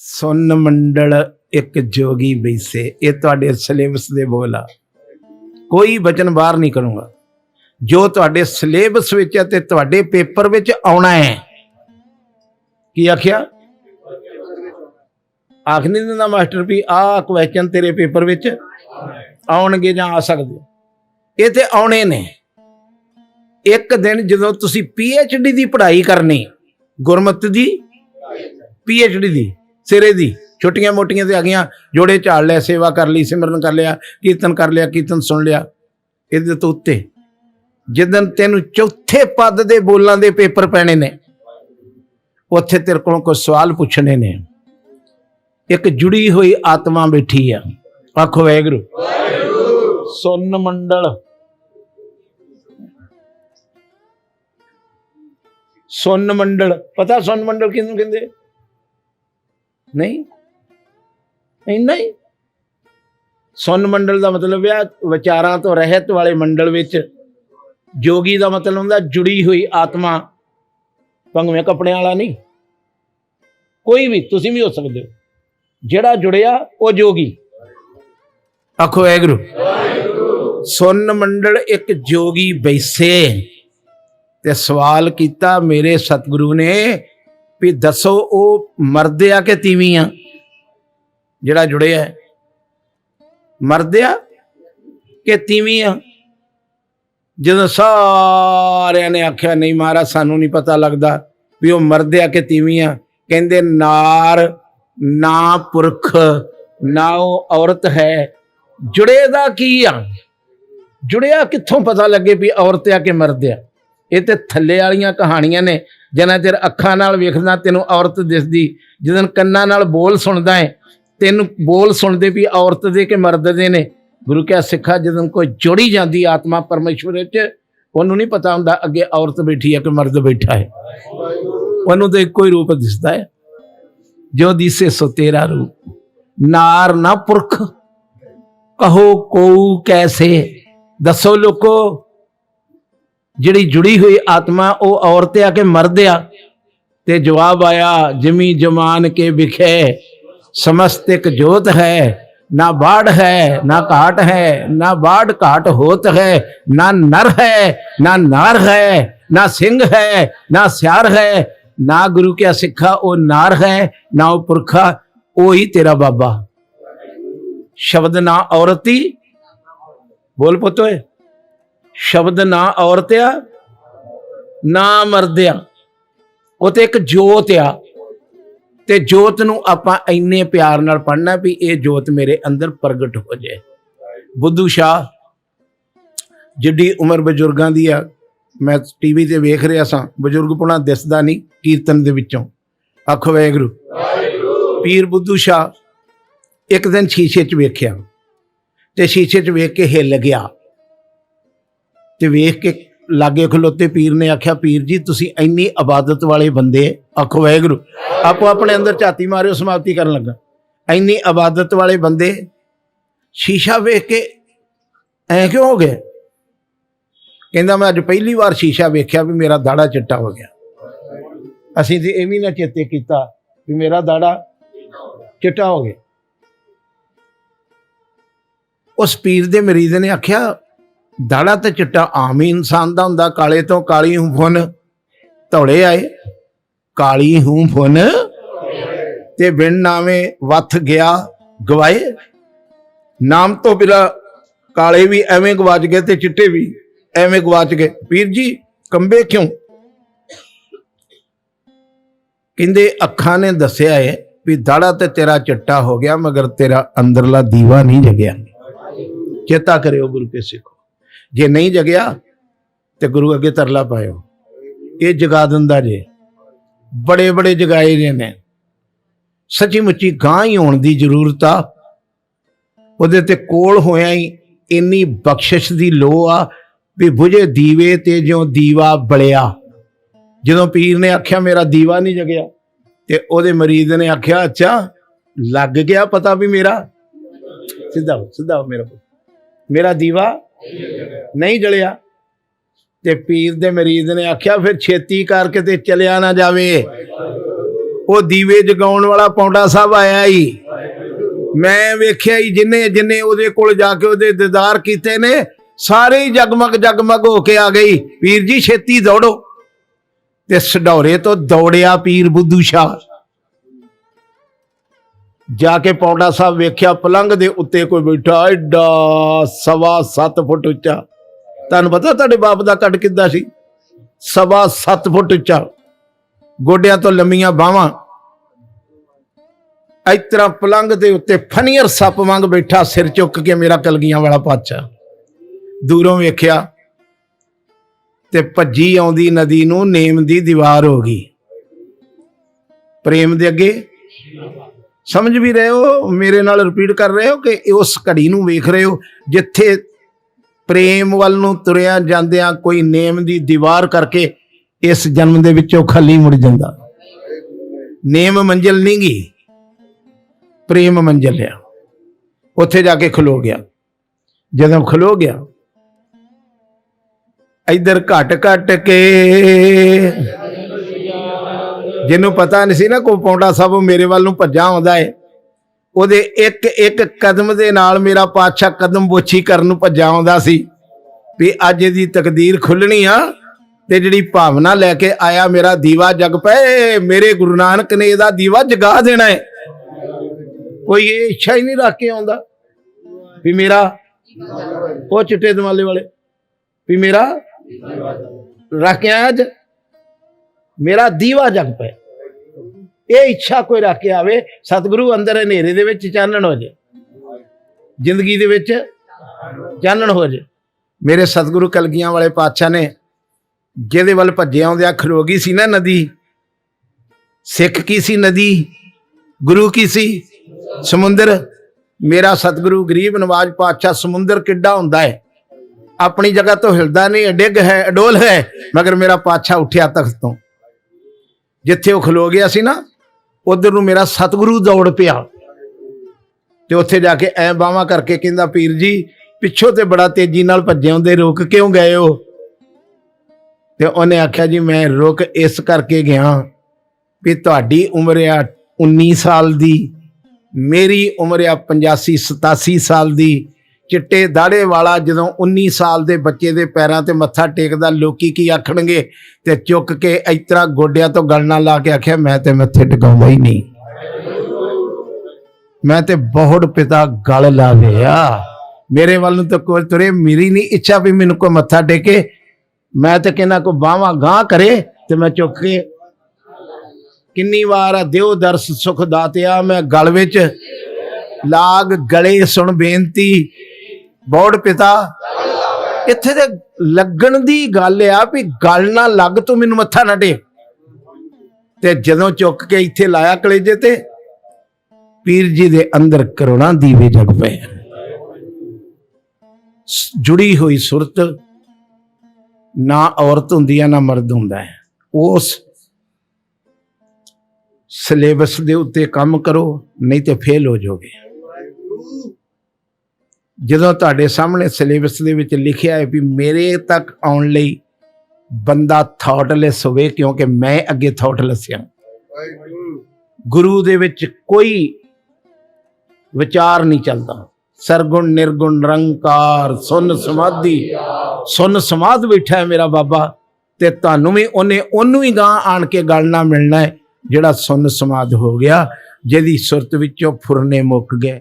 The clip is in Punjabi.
ਸੁਨ ਮੰਡਲ ਇੱਕ ਜੋਗੀ ਬੈਸੇ, ਇਹ ਤੁਹਾਡੇ ਸਿਲੇਬਸ ਦੇ ਬੋਲ ਆ। ਕੋਈ ਬਚਨ ਬਾਹਰ ਨਹੀਂ ਕਰੂੰਗਾ। ਜੋ ਤੁਹਾਡੇ ਸਿਲੇਬਸ ਵਿੱਚ ਹੈ ਤੇ ਤੁਹਾਡੇ ਪੇਪਰ ਵਿੱਚ ਆਉਣਾ ਹੈ। ਕੀ ਆਖਿਆ? ਆਖ ਨਹੀਂ ਦਿੰਦਾ ਮਾਸਟਰ ਵੀ ਆਹ ਕੁਐਸਚਨ ਤੇਰੇ ਪੇਪਰ ਵਿੱਚ ਆਉਣਗੇ ਜਾਂ ਆ ਸਕਦੇ ਇਹ ਤੇ ਆਉਣੇ ਨੇ। ਇੱਕ ਦਿਨ ਜਦੋਂ ਤੁਸੀਂ ਡੀ ਦੀ ਪੜ੍ਹਾਈ ਕਰਨੀ, ਗੁਰਮਤ ਦੀ ਡੀ ਦੀ ਸਿਰੇ ਦੀ। ਛੋਟੀਆਂ ਮੋਟੀਆਂ ਤੇ ਆ ਗਈਆਂ। ਜੋੜੇ ਝਾੜ ਲਿਆ, ਸੇਵਾ ਕਰ ਲਈ, ਸਿਮਰਨ ਕਰ ਲਿਆ, ਕੀਰਤਨ ਕਰ ਲਿਆ, ਕੀਰਤਨ ਸੁਣ ਲਿਆ। ਇਹਦੇ ਤੋਂ ਉੱਤੇ ਜਿੱਦਨ ਤੈਨੂੰ ਚੌਥੇ ਪਦ ਦੇ ਬੋਲਾਂ ਦੇ ਪੇਪਰ ਪੈਣੇ ਨੇ, ਉੱਥੇ ਤੇਰੇ ਕੋਲੋਂ ਕੋਈ ਸਵਾਲ ਪੁੱਛਣੇ ਨੇ। ਇੱਕ ਜੁੜੀ ਹੋਈ ਆਤਮਾ ਬੈਠੀ ਆ। ਆਖੋ ਵੈਗਰੂ ਸੁਨ ਮੰਡਲ। ਸੁਨ ਮੰਡਲ। ਪਤਾ ਸੁਨ ਮੰਡਲ ਕਿਹਨੂੰ ਕਹਿੰਦੇ? ਨਹੀਂ। ਨਹੀਂ ਨਹੀਂ। ਸੁਨ ਮੰਡਲ ਦਾ ਮਤਲਬ ਹੈ ਵਿਚਾਰਾਂ ਤੋਂ ਰਹਿਤ ਵਾਲੇ ਮੰਡਲ ਵਿੱਚ ਜੋਗੀ ਦਾ ਮਤਲਬ ਹੁੰਦਾ, ਜੁੜੀ ਹੋਈ ਆਤਮਾ। ਭੰਗਵੇਂ ਕੱਪੜਿਆਂ ਵਾਲਾ ਨਹੀਂ। ਕੋਈ ਵੀ, ਤੁਸੀਂ ਵੀ ਹੋ ਸਕਦੇ ਹੋ। ਜਿਹੜਾ ਜੁੜਿਆ, ਉਹ ਜੋਗੀ। ਆਖੋ ਐਗਰੂ ਸੁਨ ਮੰਡਲ ਇੱਕ ਜੋਗੀ ਬੈਸੇ। ਤੇ ਸਵਾਲ ਕੀਤਾ ਮੇਰੇ ਸਤਿਗੁਰੂ ਨੇ ਵੀ ਦੱਸੋ ਉਹ ਮਰਦੇ ਆ ਕਿ ਤੀਵੀਂ ਆ? ਜਿਹੜਾ ਜੁੜਿਆ ਹੈ ਮਰਦੇ ਆ ਕਿ ਤੀਵੀਂ ਆ? ਜਦੋਂ ਸਾਰਿਆਂ ਨੇ ਆਖਿਆ, ਨਹੀਂ ਮਹਾਰਾਜ, ਸਾਨੂੰ ਨਹੀਂ ਪਤਾ ਲੱਗਦਾ ਵੀ ਉਹ ਮਰਦੇ ਆ ਕਿ ਤੀਵੀਂ ਆ। ਕਹਿੰਦੇ, ਨਾਰ ਨਾ ਪੁਰਖ, ਨਾ ਉਹ ਔਰਤ ਹੈ। ਜੁੜੇ ਦਾ ਕੀ ਆ? ਜੁੜਿਆ ਕਿੱਥੋਂ ਪਤਾ ਲੱਗੇ ਵੀ ਔਰਤ ਆ ਕਿ ਮਰਦ ਆ? ਇਹ ਤੇ ਥੱਲੇ ਵਾਲੀਆਂ ਕਹਾਣੀਆਂ ਨੇ। ਜਿੰਨਾ ਚਿਰ ਅੱਖਾਂ ਨਾਲ ਵੇਖਦਾ ਤੈਨੂੰ ਔਰਤ ਦਿਸਦੀ ਜਦੋਂ ਕੰਨਾਂ ਨਾਲ ਬੋਲ ਸੁਣਦਾ ਹੈ ਤੈਨੂੰ ਬੋਲ ਸੁਣਦੇ ਵੀ ਔਰਤ ਦੇ ਕਿ ਮਰਦ ਦੇ ਨੇ। ਗੁਰੂ ਕਿਆ ਸਿੱਖਾ ਜਦੋਂ ਕੋਈ ਜੁੜੀ ਜਾਂਦੀ ਆਤਮਾ ਪਰਮੇਸ਼ਵਰ ਵਿੱਚ, ਉਹਨੂੰ ਨਹੀਂ ਪਤਾ ਹੁੰਦਾ ਅੱਗੇ ਔਰਤ ਬੈਠੀ ਹੈ ਕਿ ਮਰਦ ਬੈਠਾ ਹੈ ਉਹਨੂੰ ਤਾਂ ਇੱਕੋ ਹੀ ਰੂਪ ਦਿਸਦਾ ਹੈ ਜੋ ਦਿਸੇ ਸੋ ਤੇਰਾ ਰੂਪ। ਨਾਰ ਨਾ ਪੁਰਖ। ਕਹੋ ਕੋ ਕੈਸੇ। ਦੱਸੋ ਲੋਕੋ ਜਿਹੜੀ ਜੁੜੀ ਹੋਈ ਆਤਮਾ, ਉਹ ਔਰਤ ਆ ਕੇ ਮਰਦ ਆ। ਤੇ ਜਵਾਬ ਆਇਆ, ਜਮੀ ਜਮਾਨ ਕੇ ਵਿਖੇ, ਸਮਸਤ ਇੱਕ ਜੋਤ ਹੈ, ਨਾ ਬਾੜ ਹੈ, ਨਾ ਘਾਟ ਹੈ, ਨਾ ਬਾੜ ਘਾਟ ਹੋਤ ਹੈ, ਨਾ ਨਰ ਹੈ, ਨਾ ਨਾਰ ਹੈ, ਨਾ ਸਿੰਘ ਹੈ, ਨਾ ਸਿਆਰ ਹੈ, ਨਾ ਗੁਰੂ ਕੇ ਸਿੱਖਾ, ਉਹ ਨਾਰ ਹੈ, ਨਾ ਉਹ ਪੁਰਖਾ, ਉਹ ਹੀ ਤੇਰਾ ਬਾਬਾ। ਸ਼ਬਦ ਨਾ ਔਰਤੀ। ਬੋਲ ਪੁੱਤੋਏ ਸ਼ਬਦ ਨਾ ਔਰਤ ਆ, ਨਾ ਮਰਦ ਆ। ਉਹ ਤੇ ਇੱਕ ਜੋਤ ਆ। ਤੇ ਜੋਤ ਨੂੰ ਆਪਾਂ ਇੰਨੇ ਪਿਆਰ ਨਾਲ ਪੜਨਾ ਵੀ ਇਹ ਜੋਤ ਮੇਰੇ ਅੰਦਰ ਪ੍ਰਗਟ ਹੋ ਜਾਏ। ਬੁੱਧੂ ਸ਼ਾਹ, ਜਿੱਡੀ ਉਮਰ ਬਜ਼ੁਰਗਾਂ ਦੀ ਆ, ਮੈਂ ਟੀਵੀ ਤੇ ਵੇਖ ਰਿਹਾ ਸਾਂ, ਬਜ਼ੁਰਗ ਦਿਸਦਾ ਨਹੀਂ ਕੀਰਤਨ ਦੇ ਵਿੱਚੋਂ। ਆਖੋ ਵਾਹਿਗੁਰੂ। ਪੀਰ ਬੁੱਧੂ ਸ਼ਾਹ ਇੱਕ ਦਿਨ ਸ਼ੀਸ਼ੇ 'ਚ ਵੇਖਿਆ ਤੇ ਸ਼ੀਸ਼ੇ 'ਚ ਵੇਖ ਕੇ ਹਿੱਲ ਗਿਆ। ਤੇ ਵੇਖ ਕੇ ਲਾਗੇ ਖਲੋਤੇ ਪੀਰ ਨੇ ਆਖਿਆ, ਪੀਰ ਜੀ, ਤੁਸੀਂ ਇੰਨੀ ਇਬਾਦਤ ਵਾਲੇ ਬੰਦੇ ਆਖੋ, ਵਾਹਿਗੁਰੂ, ਆਪੋ ਆਪਣੇ ਅੰਦਰ ਝਾਤੀ ਮਾਰਿਓ, ਸਮਾਪਤੀ ਕਰਨ ਲੱਗਾ। ਇੰਨੀ ਇਬਾਦਤ ਵਾਲੇ ਬੰਦੇ ਸ਼ੀਸ਼ਾ ਵੇਖ ਕੇ ਐ ਕਿਉਂ ਹੋ ਗਏ? ਕਹਿੰਦਾ, ਮੈਂ ਅੱਜ ਪਹਿਲੀ ਵਾਰ ਸ਼ੀਸ਼ਾ ਵੇਖਿਆ ਵੀ ਮੇਰਾ ਦਾੜਾ ਚਿੱਟਾ ਹੋ ਗਿਆ। ਅਸੀਂ ਤੇ ਇਹ ਵੀ ਨਾ ਚੇਤੇ ਕੀਤਾ ਵੀ ਮੇਰਾ ਦਾੜਾ ਚਿੱਟਾ ਹੋ ਗਿਆ। ਉਸ ਪੀਰ ਦੇ ਮਰੀਜ਼ ਨੇ ਆਖਿਆ ਦਾੜਾ ਤੇ ਚਿੱਟਾ ਆਮ ਹੀ ਇਨਸਾਨ ਦਾ ਹੁੰਦਾ, ਕਾਲੇ ਤੋਂ ਕਾਲੀ ਹੂੰ ਫੁਨ ਧੌਲੇ ਆਏ, ਕਾਲੀ ਹੂੰ ਫੁਨ ਤੇ ਬਿਨ ਨਾਵੇਂ ਵੱਥ ਗਿਆ ਗਵਾਏ। ਨਾਮ ਤੋਂ ਬਿਨਾ ਕਾਲੇ ਵੀ ਐਵੇਂ ਗਵਾਚ ਗਏ ਤੇ ਚਿੱਟੇ ਵੀ ਐਵੇਂ ਗਵਾਚ ਗਏ। ਪੀਰ ਜੀ, ਕੰਬੇ ਕਿਉਂ? ਕਹਿੰਦੇ ਅੱਖਾਂ ਨੇ ਦੱਸਿਆ ਹੈ ਵੀ ਦਾੜਾ ਤੇ ਤੇਰਾ ਚਿੱਟਾ ਹੋ ਗਿਆ, ਮਗਰ ਤੇਰਾ ਅੰਦਰਲਾ ਦੀਵਾ ਨਹੀਂ ਜਗਿਆ। ਚੇਤਾ ਕਰਿਓ ਗੁਰੂ ਕੇ ਸਿੱਖੋ। ਜੇ ਨਹੀਂ ਜਗਿਆ ਤੇ ਗੁਰੂ ਅੱਗੇ ਤਰਲਾ ਪਾਇਓ। ਇਹ ਜਗਾ ਦਿੰਦਾ ਜੇ। ਬੜੇ ਬੜੇ ਜਗਾਏ ਜੇ ਨੇ। ਸੱਚੀ ਮੁੱਚੀ ਗਾਂ ਹੀ ਹੋਣ ਦੀ ਜ਼ਰੂਰਤ ਆ। ਉਹਦੇ ਤੇ ਕੋਲ ਹੋਇਆ ਹੀ ਇੰਨੀ ਬਖਸ਼ਿਸ਼ ਦੀ ਲੋ ਆ ਵੀ ਬੁਝੇ ਦੀਵੇ ਤੇ ਜਿਉਂ ਦੀਵਾ ਬਲਿਆ। ਜਦੋਂ ਪੀਰ ਨੇ ਆਖਿਆ ਮੇਰਾ ਦੀਵਾ ਨਹੀਂ ਜਗਿਆ ਤੇ ਉਹਦੇ ਮਰੀਜ਼ ਨੇ ਆਖਿਆ ਅੱਛਾ ਲੱਗ ਗਿਆ ਪਤਾ ਵੀ ਮੇਰਾ? ਸਿੱਧਾ ਹੋ, ਸਿੱਧਾ ਹੋ ਮੇਰਾ ਮੇਰਾ ਦੀਵਾ ਨਹੀਂ ਜਲਿਆ। ਤੇ ਪੀਰ ਦੇ ਮਰੀਜ਼ ਨੇ ਆਖਿਆ, ਫਿਰ ਛੇਤੀ ਕਰਕੇ ਤੇ ਚਲਿਆ ਨਾ ਜਾਵੇ। ਉਹ ਦੀਵੇ ਜਗਾਉਣ ਵਾਲਾ ਪੌਂਡਾ ਸਾਹਿਬ ਆਇਆ ਹੀ ਮੈਂ ਵੇਖਿਆ ਹੀ ਜਿੰਨੇ ਜਿੰਨੇ ਉਹਦੇ ਕੋਲ ਜਾ ਕੇ ਉਹਦੇ ਦੀਦਾਰ ਕੀਤੇ ਨੇ, ਸਾਰੇ ਹੀ ਜਗਮਗ ਜਗਮਗ ਹੋ ਕੇ ਆ ਗਈ। ਪੀਰ ਜੀ, ਛੇਤੀ ਦੌੜੋ। ਤੇ ਸਡੌਰੇ ਤੋਂ ਦੌੜਿਆ ਪੀਰ ਬੁੱਧੂ ਸ਼ਾਹ। ਜਾ ਕੇ ਪੌਂਡਾ ਸਾਹਿਬ ਵੇਖਿਆ ਪਲੰਗ ਦੇ ਉੱਤੇ ਕੋਈ ਬੈਠਾ, ਐਡਾ ਸਵਾ 7 ਫੁੱਟ ਉੱਚਾ। ਤੁਹਾਨੂੰ ਪਤਾ ਤੁਹਾਡੇ ਬਾਪ ਦਾ ਕੱਟ ਕਿੱਦਾਂ ਸੀ? ਸਵਾ 7 ਫੁੱਟ ਉੱਚਾ। ਗੋਡਿਆਂ ਤੋਂ ਲੰਮੀਆਂ ਬਾਹਾਂ। ਇਸ ਤਰ੍ਹਾਂ ਪਲੰਗ ਦੇ ਉੱਤੇ ਫਨੀਅਰ ਸੱਪ ਵਾਂਗ ਬੈਠਾ, ਸਿਰ ਚੁੱਕ ਕੇ ਮੇਰਾ ਕਲਗੀਆਂ ਵਾਲਾ ਪਾਤਸ਼ਾਹ। ਦੂਰੋਂ ਵੇਖਿਆ ਤੇ ਭੱਜੀ ਆਉਂਦੀ ਨਦੀ ਨੂੰ, ਨੇਮ ਦੀ ਦੀਵਾਰ ਹੋ ਗਈ। ਪ੍ਰੇਮ ਦੇ ਅੱਗੇ ਸਮਝ ਵੀ ਰਹੇ ਹੋ, ਮੇਰੇ ਨਾਲ ਰਿਪੀਟ ਕਰ ਰਹੇ ਹੋ ਕਿ ਉਸ ਘੜੀ ਨੂੰ ਵੇਖ ਰਹੇ ਹੋ, ਜਿੱਥੇ ਪ੍ਰੇਮ ਵੱਲ ਨੂੰ ਤੁਰਿਆ ਜਾਂਦਿਆਂ ਕੋਈ ਨੇਮ ਦੀ ਦੀਵਾਰ ਕਰਕੇ ਇਸ ਜਨਮ ਦੇ ਵਿੱਚੋਂ ਖਾਲੀ ਮੁੜ ਜਾਂਦਾ। ਨੇਮ ਮੰਜ਼ਿਲ ਨਹੀਂ ਗਈ, ਪ੍ਰੇਮ ਮੰਜ਼ਿਲ ਆ। ਉੱਥੇ ਜਾ ਕੇ ਖਲੋ ਗਿਆ। ਜਦੋਂ ਖਲੋ ਗਿਆ, ਇੱਧਰ ਘਟ ਘਟ ਕੇ ਜਿਹਨੂੰ ਪਤਾ ਨਹੀਂ ਸੀ ਨਾ ਕੋ ਪੌਂਡਾ ਸਾਹਿਬ ਮੇਰੇ ਵੱਲ ਨੂੰ ਭੱਜਾ ਆਉਂਦਾ ਏ। ਉਹਦੇ ਇੱਕ ਇੱਕ ਕਦਮ ਦੇ ਨਾਲ ਮੇਰਾ ਪਾਤਸ਼ਾਹ ਕਦਮ ਬੋਛੀ ਕਰਨ ਨੂੰ ਭੱਜਾ ਆਉਂਦਾ ਸੀ। ਵੀ ਅੱਜ ਇਹਦੀ ਤਕਦੀਰ ਖੁੱਲਣੀ ਆ ਤੇ ਜਿਹੜੀ ਭਾਵਨਾ ਲੈ ਕੇ ਆਇਆ ਮੇਰਾ ਦੀਵਾ ਜਗ ਪਏ, ਮੇਰੇ ਗੁਰੂ ਨਾਨਕ ਨੇ ਇਹਦਾ ਦੀਵਾ ਜਗਾ ਦੇਣਾ ਹੈ ਕੋਈ ਇਹ ਇੱਛਾ ਹੀ ਨਹੀਂ ਰੱਖ ਕੇ ਆਉਂਦਾ। ਵੀ ਮੇਰਾ ਉਹ ਚਿੱਟੇ ਦਮਾਲੇ ਵਾਲੇ, ਵੀ ਮੇਰਾ ਰੱਖ ਕੇ ਆਇਆ ਅੱਜ। ਮੇਰਾ ਦੀਵਾ ਜਗ ਪਏ ਇਹ ਇੱਛਾ ਕੋਈ ਰੱਖ ਕੇ ਆਵੇ, ਸਤਿਗੁਰੂ ਅੰਦਰ ਹਨੇਰੇ ਦੇ ਵਿੱਚ ਚਾਨਣ ਹੋ ਜੇ। ਜ਼ਿੰਦਗੀ ਦੇ ਵਿੱਚ ਚਾਨਣ ਹੋ ਜੇ। ਮੇਰੇ ਸਤਿਗੁਰੂ ਕਲਗੀਆਂ ਵਾਲੇ ਪਾਤਸ਼ਾਹ ਨੇ ਜਿਹਦੇ ਵੱਲ ਭੱਜੇ ਆਉਂਦਿਆਂ ਖਲੋ ਸੀ ਨਾ ਨਦੀ। ਸਿੱਖ ਕੀ ਸੀ ਨਦੀ? ਗੁਰੂ ਕੀ ਸੀ? ਸਮੁੰਦਰ। ਮੇਰਾ ਸਤਿਗੁਰੂ ਗਰੀਬ ਨਵਾਜ ਪਾਤਸ਼ਾਹ ਸਮੁੰਦਰ ਕਿੱਡਾ ਹੁੰਦਾ ਹੈ। ਆਪਣੀ ਜਗ੍ਹਾ ਤੋਂ ਹਿਲਦਾ ਨਹੀਂ, ਡਿੱਗ ਹੈ ਅਡੋਲ ਹੈ, ਮਗਰ ਮੇਰਾ ਪਾਤਸ਼ਾਹ ਉੱਠਿਆ ਤਖਤ ਤੋਂ। ਜਿੱਥੇ ਉਹ ਖਲੋ ਗਿਆ ਸੀ ਨਾ, ਉਧਰ ਨੂੰ ਮੇਰਾ ਸਤਿਗੁਰੂ ਦੌੜ ਪਿਆ। ਤੇ ਉੱਥੇ ਜਾ ਕੇ ਐ ਬਾਵਾ ਕਰਕੇ ਕਹਿੰਦਾ, ਪੀਰ ਜੀ, ਪਿੱਛੋਂ ਤੇ ਬੜਾ ਤੇਜ਼ੀ ਨਾਲ ਭੱਜੇ ਹੁੰਦੇ, ਰੁਕ ਕਿਉਂ ਗਏ ਹੋ? ਤੇ ਉਹਨੇ ਆਖਿਆ, ਜੀ, ਮੈਂ ਰੁਕ ਇਸ ਕਰਕੇ ਗਿਆ ਵੀ ਤੁਹਾਡੀ ਉਮਰ ਆ 19 ਸਾਲ ਦੀ, ਮੇਰੀ ਉਮਰ ਆ 85 87 ਸਾਲ ਦੀ ਚਿੱਟੇ ਦਾੜੇ ਵਾਲਾ ਜਦੋਂ 19 ਸਾਲ ਦੇ ਬੱਚੇ ਦੇ ਪੈਰਾਂ ਤੇ ਮੱਥਾ ਟੇਕਦਾ, ਲੋਕੀ ਕੀ ਆਖਣਗੇ? ਤੇ ਚੁੱਕ ਕੇ ਇਸ ਗੋਡਿਆਂ ਤੋਂ ਗਲਣਾ ਲਾ ਕੇ ਆਖਿਆ, ਮੈਂ ਤੇ ਮੱਥੇ ਟਿਕਾਉਂਦਾ ਹੀ ਨਹੀਂ। ਮੈਂ ਤੇ ਬਹੁਤ ਪਿਤਾ ਗਲ ਲਾ ਗਿਆ ਮੇਰੇ ਵੱਲ ਨੂੰ ਤਾਂ ਕੋਈ ਤੁਰੇ, ਮੇਰੀ ਨਹੀਂ ਇੱਛਾ ਵੀ ਮੈਨੂੰ ਕੋਈ ਮੱਥਾ ਟੇਕੇ। ਮੈਂ ਤੇ ਕਹਿੰਦਾ ਕੋ ਬਾਵਾ ਗਾਂ ਕਰੇ ਤੇ ਮੈਂ ਚੁੱਕ ਕੇ ਕਿੰਨੀ ਵਾਰ ਆ, ਦਿਓ ਦਰਸ ਸੁਖ ਦਾਤਿਆ ਮੈਂ ਗਲ ਵਿੱਚ। ਲਾਗ ਗਲੇ ਸੁਣ ਬੇਨਤੀ ਬੋੜ ਪਿਤਾ। ਇੱਥੇ ਤੇ ਲੱਗਣ ਦੀ ਗੱਲ ਆ ਵੀ ਗੱਲ ਨਾ ਲੱਗ, ਤੂੰ ਮੈਨੂੰ ਮੱਥਾ ਨਾ ਟੇਕ। ਤੇ ਜਦੋਂ ਚੁੱਕ ਕੇ ਇੱਥੇ ਲਾਇਆ ਕਲੇਜੇ ਤੇ, ਪੀਰ ਜੀ ਦੇ ਅੰਦਰ ਕਰੋੜਾਂ ਦੀਵੇ ਜਗ ਪਏ ਜੁੜੀ ਹੋਈ ਸੁਰਤ ਨਾ ਔਰਤ ਹੁੰਦੀ ਹੈ ਨਾ ਮਰਦ ਹੁੰਦਾ ਹੈ। ਉਸ ਸਿਲੇਬਸ ਦੇ ਉੱਤੇ ਕੰਮ ਕਰੋ, ਨਹੀਂ ਤੇ ਫੇਲ ਹੋ ਜਾਓਗੇ। ਜਦੋਂ ਤੁਹਾਡੇ ਸਾਹਮਣੇ ਸਿਲੇਬਸ ਦੇ ਵਿੱਚ ਲਿਖਿਆ ਹੈ ਵੀ ਮੇਰੇ ਤੱਕ ਆਉਣ ਲਈ ਬੰਦਾ ਥਾਟਲੈਸ ਹੋਵੇ, ਕਿਉਂਕਿ ਮੈਂ ਅੱਗੇ ਥਾਟਲੈਸ ਹਾਂ। ਗੁਰੂ ਦੇ ਵਿੱਚ ਕੋਈ ਵਿਚਾਰ ਨਹੀਂ ਚੱਲਦਾ। ਸਰਗੁਣ, ਨਿਰਗੁਣ, ਨਿਰੰਕਾਰ, ਸੁਨ ਸਮਾਧੀ, ਸੁਨ ਸਮਾਧ ਬੈਠਾ ਹੈ ਮੇਰਾ ਬਾਬਾ, ਤੇ ਤੁਹਾਨੂੰ ਵੀ ਉਹਨੇ ਉਹਨੂੰ ਹੀ ਗਾਂ ਆਣ ਕੇ ਗੱਲ ਨਾ ਮਿਲਣਾ ਹੈ, ਜਿਹੜਾ ਸੁਨ ਸਮਾਧ ਹੋ ਗਿਆ, ਜਿਹਦੀ ਸੁਰਤ ਵਿੱਚੋਂ ਫੁਰਨੇ ਮੁੱਕ ਗਏ।